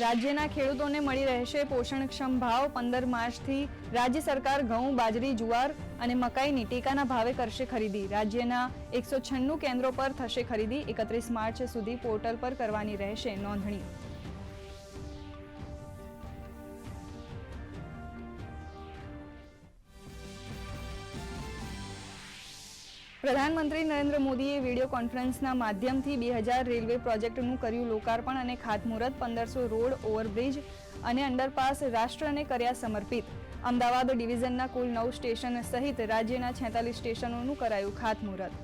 રાજ્યના ખેડૂતોને મળી રહેશે પોષણક્ષમ ભાવ. પંદર માર્ચથી રાજ્ય સરકાર ઘઉં, બાજરી, જુવાર અને મકાઈની ટેકાના ભાવે કરશે ખરીદી. રાજ્યના એકસો છન્નું કેન્દ્રો પર થશે ખરીદી. એકત્રીસ માર્ચ સુધી પોર્ટલ પર કરવાની રહેશે નોંધણી. પ્રધાનમંત્રી નરેન્દ્ર મોદીએ વીડિયો કોન્ફરન્સના માધ્યમથી બે હજાર રેલવે પ્રોજેક્ટનું કર્યું લોકાર્પણ અને ખાતમુહૂર્ત પંદરસો રોડ ઓવરબ્રિજ અને અંડરપાસ રાષ્ટ્રને કર્યા સમર્પિત. અમદાવાદ ડિવિઝનના કુલ નવ સ્ટેશન સહિત રાજ્યના છેતાલીસ સ્ટેશનોનું કરાયું ખાતમુહૂર્ત.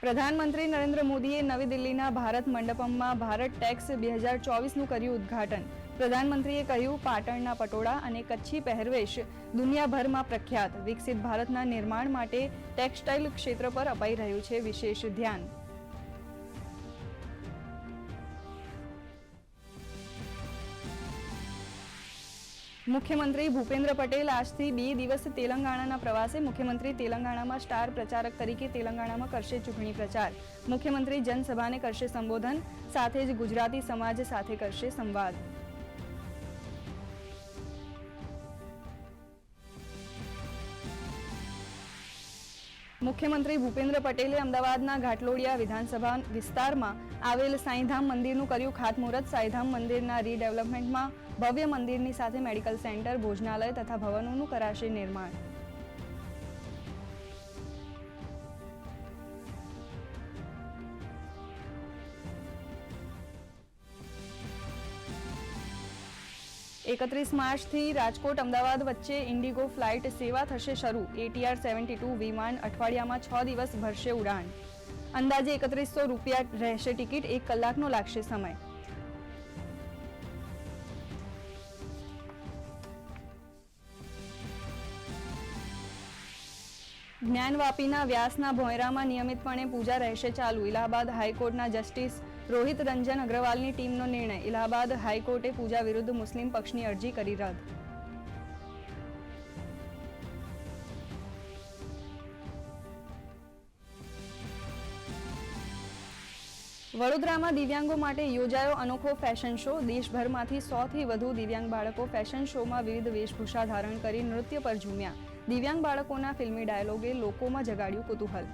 પ્રધાનમંત્રી નરેન્દ્ર મોદીએ નવી દિલ્હીના ભારત મંડપમમાં ભારત ટેક્સ બે હજાર ચોવીસનું કર્યું ઉદ્ઘાટન. પ્રધાનમંત્રીએ કહ્યું, પાટણના પટોળા અને કચ્છી પહેરવેશ દુનિયાભરમાં પ્રખ્યાત. વિકસિત ભારતના નિર્માણ માટે ટેક્સટાઇલ ક્ષેત્ર પર અપાઈ રહ્યું છે વિશેષ ધ્યાન. મુખ્યમંત્રી ભૂપેન્દ્ર પટેલ આજથી બે દિવસ તેલંગાણાના પ્રવાસે. મુખ્યમંત્રી તેલંગાણામાં સ્ટાર પ્રચારક તરીકે તેલંગાણામાં કરશે ચૂંટણી પ્રચાર. મુખ્યમંત્રી જનસભાને કરશે સંબોધન, સાથે જ ગુજરાતી સમાજ સાથે કરશે સંવાદ. મુખ્યમંત્રી ભૂપેન્દ્ર પટેલે અમદાવાદના ઘાટલોડિયા વિધાનસભા વિસ્તારમાં આવેલ સાંઈધામ મંદિરનું કર્યું ખાતમુહૂર્ત. સાંઈધામ મંદિરના રીડેવલપમેન્ટમાં ભવ્ય મંદિરની સાથે મેડિકલ સેન્ટર ભોજનાલય તથા ભવનોનું કરાશે નિર્માણ. એકત્રીસ માર્ચથી રાજકોટ, અમદાવાદ વચ્ચે ઇન્ડિગો ફ્લાઇટ સેવા થશે શરૂ. એટીઆર સેવન્ટી ટુ વિમાન અઠવાડિયામાં છ દિવસ ભરશે ઉડાન. અંદાજે એકત્રીસો રૂપિયા રહેશે ટિકિટ, એક કલાકનો લાગશે સમય. જ્ઞાનવાપીના વ્યાસના ભોયરામાં નિયમિતપણે પૂજા રહેશે ચાલુ. ઇલાહાબાદ હાઈકોર્ટના જસ્ટિસ રોહિત રંજન અગ્રવાલની ટીમનો નિર્ણય. ઇલાહાબાદ હાઈકોર્ટે પૂજા વિરુદ્ધ મુસ્લિમ પક્ષની અરજી કરી રદ. વડોદરામાં દિવ્યાંગો માટે યોજાયો અનોખો ફેશન શો. દેશભરમાંથી સોથી વધુ દિવ્યાંગ બાળકો ફેશન શોમાં વિવિધ વેશભૂષા ધારણ કરી નૃત્ય પર ઝૂમ્યા. દિવ્યાંગ બાળકોના ફિલ્મી ડાયલોગે લોકોમાં જગાડ્યું કુતૂહલ.